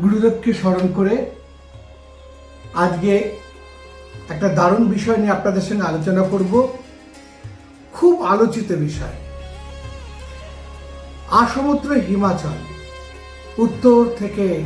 গুরুদেবকে স্মরণ করে আজকে একটা দারুণ বিষয় নিয়ে আপনাদের সঙ্গে আলোচনা করব। খুব আলোচিত বিষয়। আসমুদ্র হিমাচল, উত্তর থেকে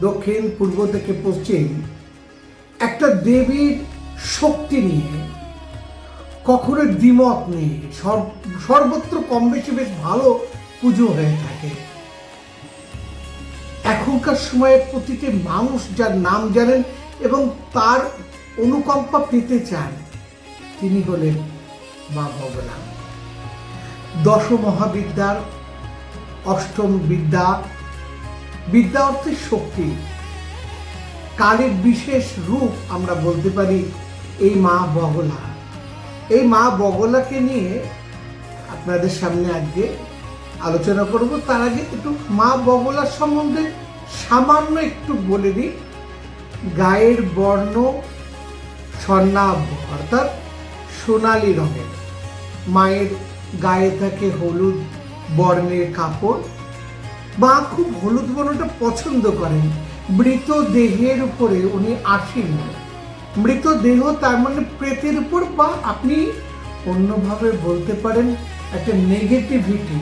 দক্ষিণ, পূর্ব থেকে পশ্চিম, একটা দেবীর শক্তি নিয়ে কখনো দ্বিমত নেই সর- সর্বত্র কম বেশি বেশ ভালো পুজো হয়ে থাকে। এখনকার সময়ে প্রতিটি মানুষ যার নাম জানেন এবং তার অনুকম্পা পেতে চান, তিনি হলেন মা ভগবান। দশ মহাবিদ্যার অষ্টম বিদ্যা। বিদ্যা অর্থে শক্তি। কালের বিশেষ রূপ আমরা বলতে পারি এই মা বগলা। এই মা বগলাকে নিয়ে আপনাদের সামনে আজকে আলোচনা করব। তার আগে একটু মা বগলার সম্বন্ধে সামান্য একটু বলে দিই, গায়ের বর্ণ স্বর্ণাভ অর্থাৎ সোনালি রঙের। মায়ের গায়ে থাকে হলুদ বর্ণের কাপড়। মা খুব হলুদ বর্ণটা পছন্দ করেন। মৃত দেহের উপরে উনি আসীন মৃতদেহ তার মানে প্রেতের উপর বা আপনি অন্যভাবে বলতে পারেন একটা নেগেটিভিটি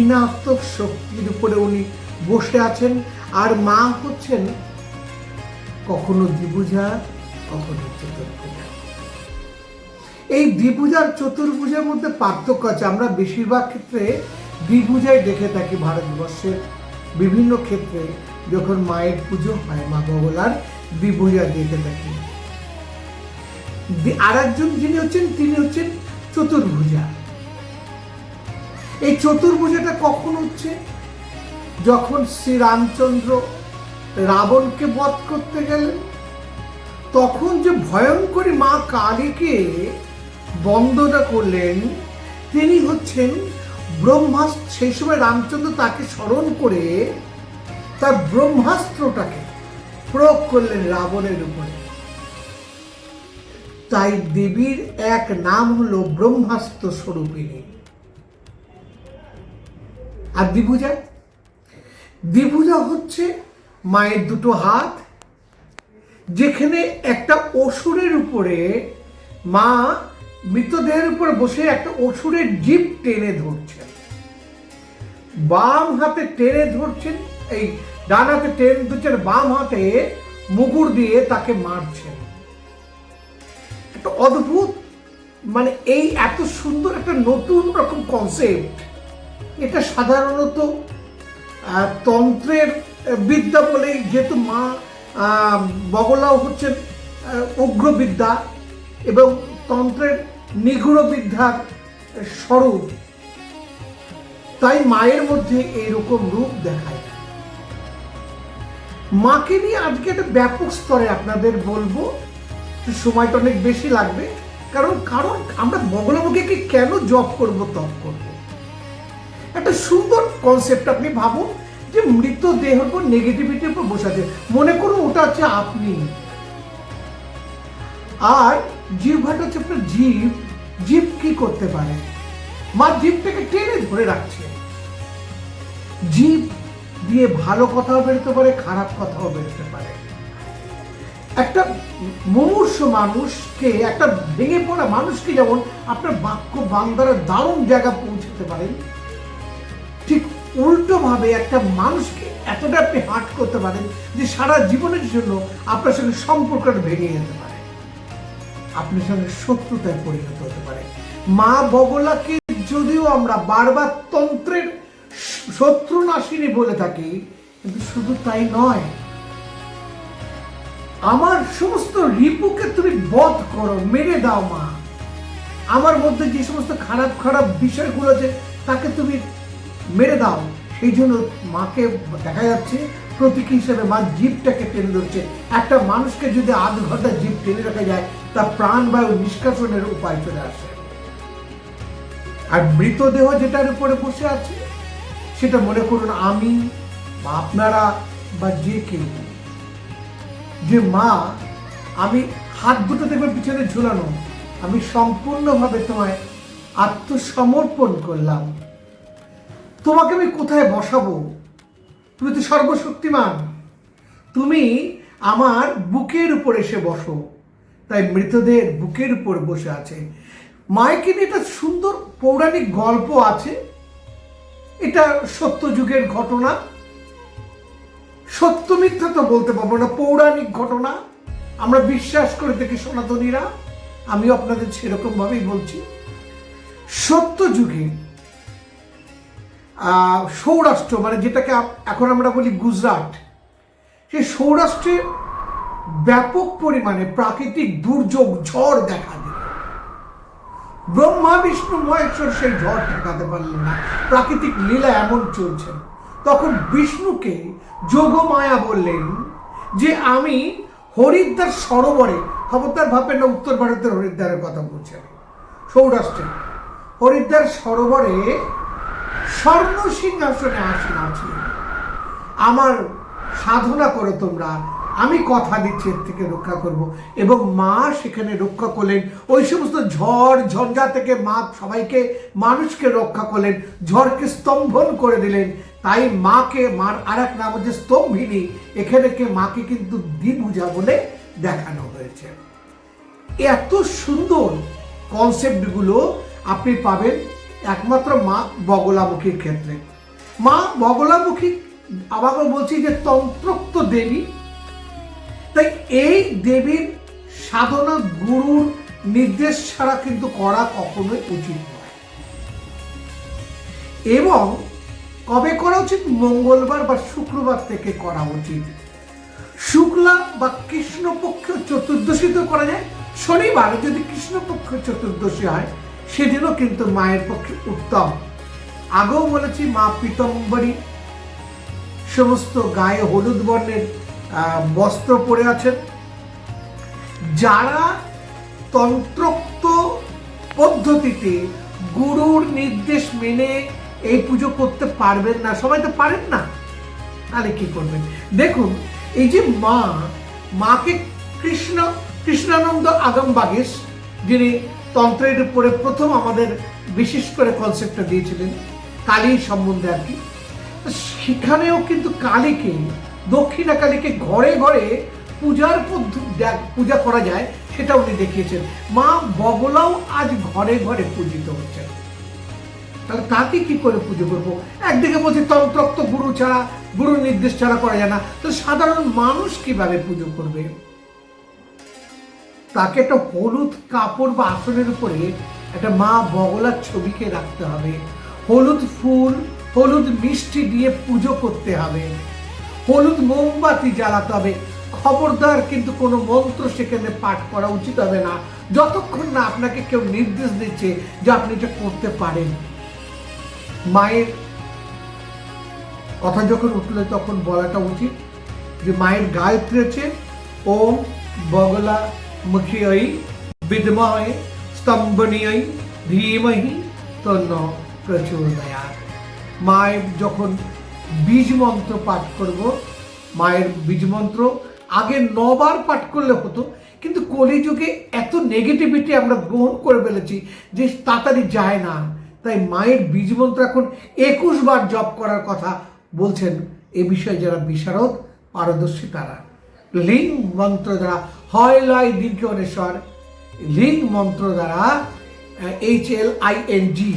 ঋণাত্মক শক্তির উপরে উনি বসে আছেন। মা হচ্ছেন কখনো দ্বিভুজা কখনো চতুর্ভুজা। এই দ্বিভুজার চতুর্ভুজের মধ্যে পার্থক্য আছে। আমরা বেশিরভাগ ক্ষেত্রে দ্বিভুজাই দেখে থাকি ভারতবর্ষের বিভিন্ন ক্ষেত্রে। যখন মায়ের পুজো হয়, মা বগলার দ্বিভুজা দেখে থাকি আর একজন যিনি হচ্ছেন, তিনি হচ্ছেন চতুর্ভুজা। এই চতুর্ভুজাটা কখন হচ্ছে? যখন শ্রীরামচন্দ্র রাবণকে বধ করতে গেলেন, তখন যে ভয়ঙ্করী মা কালীকে বন্দনা করলেন, তিনি হচ্ছেন ব্রহ্মাস্ত্র। সেই সময় রামচন্দ্র তাকে স্মরণ করে তার ব্রহ্মাস্ত্রটাকে প্রয়োগ করলেন রাবণের উপরে। তাই দেবীর এক নাম হলো ব্রহ্মাস্ত্র স্বরূপিণী। আর দ্বিভুজা দ্বিভুজা হচ্ছে মায়ের দুটো হাত, যেখানে একটা অসুরের উপরে মা মৃতদেহের উপর বসে একটা অসুরের জিপ টেনে ধরছেন। বাম হাতে টেনে ধরছেন, এই ডান হাতে টেনে ধরছেন, বাম হাতে মুগুর দিয়ে তাকে মারছেন। একটা অদ্ভুত মানে এই এত সুন্দর একটা নতুন রকম কনসেপ্ট এটা সাধারণত তন্ত্রের বিদ্যা বলে যেহেতু মা বগলাও হচ্ছেন আহ, উগ্রবিদ্যা এবং তন্ত্রের নিগুড় বিদ্যার স্বরূপ। তাই মায়ের মধ্যে এইরকম রূপ দেখায়। মাকে নিয়ে আজকে একটা ব্যাপক স্তরে আপনাদের বলব সময়টা অনেক বেশি লাগবে কারণ কারণ আমরা বগলামুখীকে কেন জব করব তপ করব? একটা সুন্দর কনসেপ্ট আপনি ভাবুন যে মৃত দেহের উপর নেগেটিভিটির উপর বসাতে। মনে করুন ওটা হচ্ছে আপনি। আর জিহ্বাটা হচ্ছে আপনার জীব। জীব কি করতে পারে? মা জীবটাকে টেনে ধরে রাখছে। জীব দিয়ে ভালো কথাও বেরোতে পারে, খারাপ কথাও বেরোতে পারে। একটা মুমূর্ষ মানুষকে, একটা ভেঙে পড়া মানুষকে যেমন আপনার বাক্য বান্দারা দারুণ জায়গা পৌঁছাতে পারেন উল্টোভাবে একটা মানুষকে এতটা আপনি হার্ট করতে পারেন যে সারা জীবনের জন্য আপনার সঙ্গে সম্পর্কটা ভেঙে যেতে পারে। আপনার সঙ্গে শত্রুতায় পরিণত হতে পারে। মা বগলাকে যদিও আমরা বারবার তন্ত্রের শত্রু নাশিনী বলে থাকি, কিন্তু শুধু তাই নয়। আমার সমস্ত রিপুকে তুমি বধ করো, মেরে দাও মা। আমার মধ্যে যে সমস্ত খারাপ খারাপ বিষয়গুলো আছে, তাকে তুমি মেরে দাও। সেই জন্য মাকে দেখা যাচ্ছে, প্রতীক হিসেবে মা জীবটাকে টেনে ধরছে। একটা মানুষকে যদি আধ ঘণ্টা জীব টেনে রাখা যায়, তার প্রাণবায়ু নিষ্কাশনের উপায় চলে আসে। আর মৃতদেহ যেটার উপরে বসে আছে, সেটা মনে করুন আমি বা আপনারা বা যে কেউ। যে মা, আমি হাত দুটো দেখবে পিছনে ঝুলানো, আমি সম্পূর্ণভাবে তোমায় আত্মসমর্পণ করলাম। তোমাকে আমি কোথায় বসাবো? তুমি তো সর্বশক্তিমান। তুমি আমার বুকের উপর এসে বসো। তাই মৃতদের বুকের উপর বসে আছে। মায়েকে নিয়ে একটা সুন্দর পৌরাণিক গল্প আছে। এটা সত্য যুগের ঘটনা। সত্য মিথ্যা তো বলতে পারব না, পৌরাণিক ঘটনা। আমরা বিশ্বাস করে দেখি সনাতনীরা। আমিও আপনাদের সেরকম ভাবেই বলছি। সত্য যুগে সৌরাষ্ট্র মানে যেটাকে এখন আমরা বলি গুজরাট, সেই সৌরাষ্ট্রে ব্যাপক পরিমাণে প্রাকৃতিক দুর্যোগ, ঝড় দেখা দিল। ব্রহ্মা, বিষ্ণু, মহেশ্বর সেই ঝড় ঠেকাতে পারলেন না। প্রাকৃতিক লীলা এমন চলছে। তখন বিষ্ণুকে যোগমায়া বললেন যে, আমি হরিদ্বার সরোবরে, খবরদার ভাববেন না উত্তর ভারতের হরিদ্বারের কথা বলছেন সৌরাষ্ট্রে, হরিদ্বার সরোবরে স্বর্ণ সিংহাসনে আসীন আছি আমার সাধনা করো তোমরা। আমি কথা দিচ্ছি এর থেকে রক্ষা করব। এবং মা সেখানে রক্ষা করলেন। ওই সমস্ত ঝড়, ঝঞ্ঝা থেকে মা সবাইকে, মানুষকে রক্ষা করলেন। ঝড়কে স্তম্ভন করে দিলেন। তাই মাকে, মার আর এক নাম হচ্ছে স্তম্ভিনী। এখানে কে মাকে কিন্তু দ্বিভুজা বলে দেখানো হয়েছে। এত সুন্দর কনসেপ্টগুলো আপনি পাবেন একমাত্র মা বগলামুখীর ক্ষেত্রে। মা বগলামুখী আবার বলছি যে তন্ত্রোক্ত দেবী। তাই এই দেবীর সাধনা গুরুর নির্দেশ ছাড়া কিন্তু করা কখনোই উচিত নয়। এবং কবে করা উচিত? মঙ্গলবার বা শুক্রবার থেকে করা উচিত। শুক্লা বা কৃষ্ণপক্ষ চতুর্দশীতে করা যায়। শনিবার যদি কৃষ্ণপক্ষ চতুর্দশী হয় সেদিনও কিন্তু মায়ের পক্ষে উত্তম। আগেও বলেছি মা পীতম্বরী। সমস্ত গায়ে হলুদ বর্ণের বস্ত্র পরে আছেন। যারা তন্ত্রোক্ত পদ্ধতিতে গুরুর নির্দেশ মেনে এই পুজো করতে পারবেন না, সবাই তো পারেন না, তাহলে কি করবেন? দেখুন, এই যে মা, মাকে কৃষ্ণ, কৃষ্ণানন্দ আগম বাগেশ যিনি তন্ত্রের উপরে প্রথম আমাদের বিশেষ করে কনসেপ্টটা দিয়েছিলেন কালী সম্বন্ধে আর কি। সেখানেও কিন্তু কালীকে, দক্ষিণা কালীকে ঘরে ঘরে পূজার পদ্ধতি পূজা করা যায়, সেটা উনি দেখিয়েছেন। মা বগলাও আজ ঘরে ঘরে পূজিত হচ্ছে। তাহলে তাকে কি করে পুজো করব? একদিকে বলছি তন্ত্রক্ত গুরু ছাড়া গুরু নির্দেশ ছাড়া করা যায় না। তো সাধারণ মানুষ কীভাবে পুজো করবে? তাকে একটা হলুদ কাপড় বা আসনের উপরে একটা মা বগলার ছবিকে রাখতে হবে। হলুদ ফুল, হলুদ মিষ্টি দিয়ে পুজো করতে হবে। হলুদ মোমবাতি জ্বালাতে হবে। খবরদার কিন্তু কোনো মন্ত্র সেখানে পাঠ করা উচিত হবে না। যতক্ষণ না আপনাকে কেউ নির্দেশ দিচ্ছে যে আপনি এটা করতে পারেন। মায়ের কথা যখন উঠলে তখন বলাটা উচিত যে মায়ের গায়ত্রী হচ্ছে ওম বগলা মুখিয়ই বিদ্ময় স্তম্ভনীয় ধীমহি তন্ন প্রচোদয়া মায়ের যখন বীজ মন্ত্র পাঠ করব মায়ের বীজ মন্ত্র আগে নবার পাঠ করলে হতো কিন্তু কলিযুগে এত নেগেটিভিটি আমরা গ্রহণ করে ফেলেছি যে তাড়াতাড়ি যায় না তাই মায়ের বীজ মন্ত্র এখন একুশ বার জপ করার কথা বলছেন এ বিষয়ে যারা বিশারদ পারদর্শী তারা লিং মন্ত্র দ্বারা হয় লয় দীর্ঘ অনেশ্বর লিং মন্ত্র দ্বারা H L I N G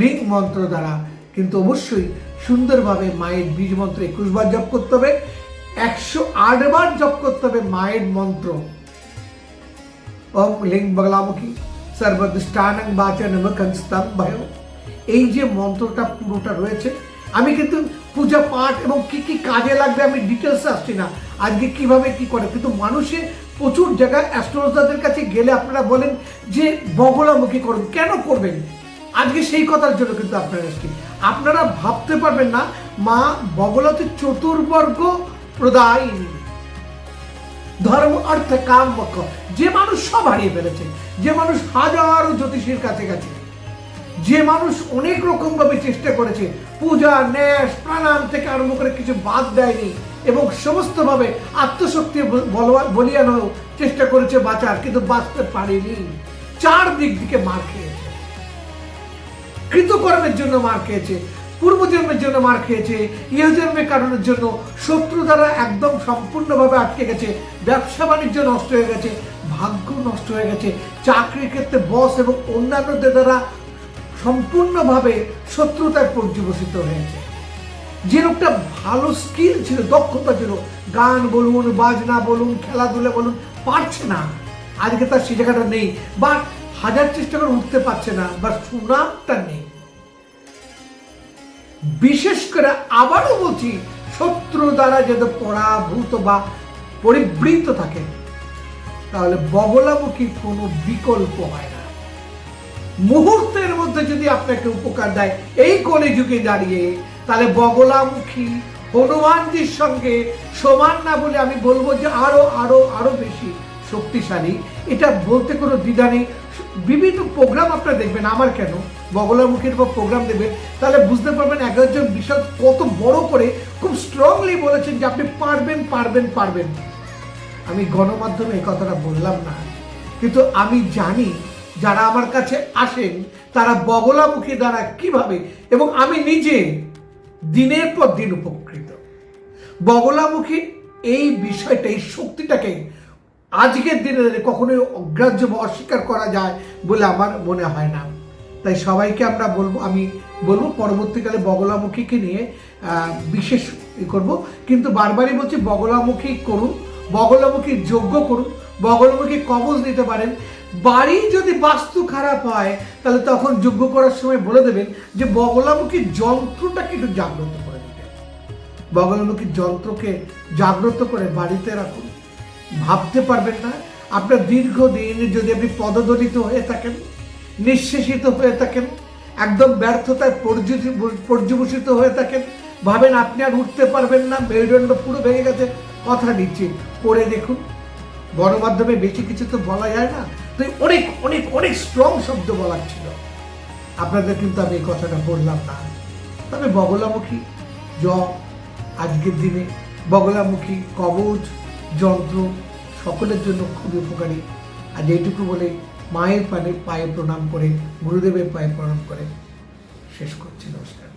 link মন্ত্র দ্বারা। কিন্তু অবশ্যই সুন্দরভাবে মায়ের বীজ মন্ত্র একুশ বার জপ করতে হবে, একশো আট বার জপ করতে হবে মায়ের মন্ত্র। ওম লিং বগলামুখী, সর্বদৃষ্টানং বাচন মুখং স্তম্ভয়। এই যে মন্ত্রটা পুরোটা রয়েছে, আমি কিন্তু পূজা পাঠ এবং কি কি কাজে লাগবে আমি ডিটেলস আসছি না। আজকে কীভাবে কি করে? কিন্তু মানুষের প্রচুর জায়গায় অ্যাস্ট্রোলজারদের কাছে গেলে আপনারা বলেন যে বগলামুখী করুন। কেন করবেন? আজকে সেই কথার জন্য কিন্তু আপনারা এসছি আপনারা ভাবতে পারবেন না, মা বগলাতে চতুর্বর্গ প্রদায়িনী ধর্ম, অর্থ, কাম, মোক্ষ, যে মানুষ সব হারিয়ে ফেলেছে, যে মানুষ হাজারো জ্যোতিষীর কাছে গেছে, যে মানুষ অনেক রকমভাবে চেষ্টা করেছে, পূজা, ন্যাস প্রাণায়াম থেকে আরম্ভ করে কিছু বাদ দেয়নি। এবং সমস্তভাবে আত্মশক্তি বলিয়ান চেষ্টা করেছে বাঁচার, কিন্তু বাঁচতে পারেনি। চার দিক থেকে মার খেয়েছে। কৃতকর্মের জন্য মার খেয়েছে, পূর্বজন্মের জন্য মার খেয়েছে ইহজন্মে কারণের জন্য শত্রু দ্বারা একদম সম্পূর্ণভাবে আটকে গেছে, ব্যবসা বাণিজ্য নষ্ট হয়ে গেছে, ভাগ্য নষ্ট হয়ে গেছে, চাকরির ক্ষেত্রে বস এবং অন্যান্যদের দ্বারা সম্পূর্ণভাবে শত্রুতায় পর্যবসিত হয়েছে। যে লোকটা ভালো স্কিল ছিল, দক্ষতা ছিল, গান বলুন, বাজনা বলুন, খেলাধুলা বলুন, পারছে না। আজকে তার সে জায়গাটা নেই, বা হাজার চেষ্টা করে উঠতে পারছে না, বা সুনামটা নেই। বিশেষ করে আবারও বলছি, শত্রু দ্বারা যদি পরাভূত বা পরিবৃত থাকে, তাহলে বগলামুখী কোনো বিকল্প হয় না। মুহূর্তের মধ্যে যদি আপনাকে উপকার দেয়, এই কলে যুগে দাঁড়িয়ে তাহলে বগলামুখী, হনুমানজির সঙ্গে সমান না বলে আমি বলব যে আরও আরও আরও বেশি শক্তিশালী। এটা বলতে কোনো দ্বিধা নেই। বিভিন্ন প্রোগ্রাম আপনারা দেখবেন, আমার কেন? বগলামুখীর উপর প্রোগ্রাম দেবেন। তাহলে বুঝতে পারবেন এক একজন বিষয় কত বড় করে খুব স্ট্রংলি বলেছেন যে আপনি পারবেন পারবেন পারবেন। আমি গণমাধ্যমে এই কথাটা বললাম না। কিন্তু আমি জানি যারা আমার কাছে আসেন, তারা বগলামুখী দ্বারা কীভাবে? এবং আমি নিজে দিনের পর দিন উপকৃত। বগলামুখী এই বিষয়টা এই শক্তিটাকে আজকের দিনে কখনোই অগ্রাহ্য বা অস্বীকার করা যায় বলে আমার মনে হয় না। তাই সবাইকে আমরা বলব, আমি বলব পরবর্তীকালে বগলামুখীকে নিয়ে বিশেষ করব। কিন্তু বারবারই বলছি, বগলামুখী করুন, বগলামুখী যোগ্য করুন, বগলামুখী কবজ নিতে পারেন। বাড়ি যদি বাস্তু খারাপ হয়, তাহলে তখন যোগ্য করার সময় বলে দেবেন যে বগলামুখী যন্ত্রটাকে একটু জাগ্রত করে দিতে। বগলামুখী যন্ত্রকে জাগ্রত করে বাড়িতে রাখুন। ভাবতে পারবেন না, আপনার দীর্ঘদিন যদি আপনি পদদলিত হয়ে থাকেন, নিঃশেষিত হয়ে থাকেন, একদম ব্যর্থতায় পর্যু- পর্যবসিত হয়ে থাকেন, ভাবেন আপনি আর উঠতে পারবেন না, মেরুদণ্ড পুরো ভেঙে গেছে, কথা দিচ্ছি। পড়ে দেখুন। গণমাধ্যমে বেশি কিছু তো বলা যায় না তো অনেক অনেক অনেক স্ট্রং শব্দ বলার ছিল। আপনাদের কিন্তু আমি এই কথাটা বললাম না। তবে বগলামুখী, জ, আজকের দিনে বগলামুখী কবচ যন্ত্র সকলের জন্য খুবই উপকারী। আর এইটুকু বলে মায়ের পানে পায়ে প্রণাম করে, গুরুদেবের পায়ে প্রণাম করে, শেষ করছি, নমস্কার।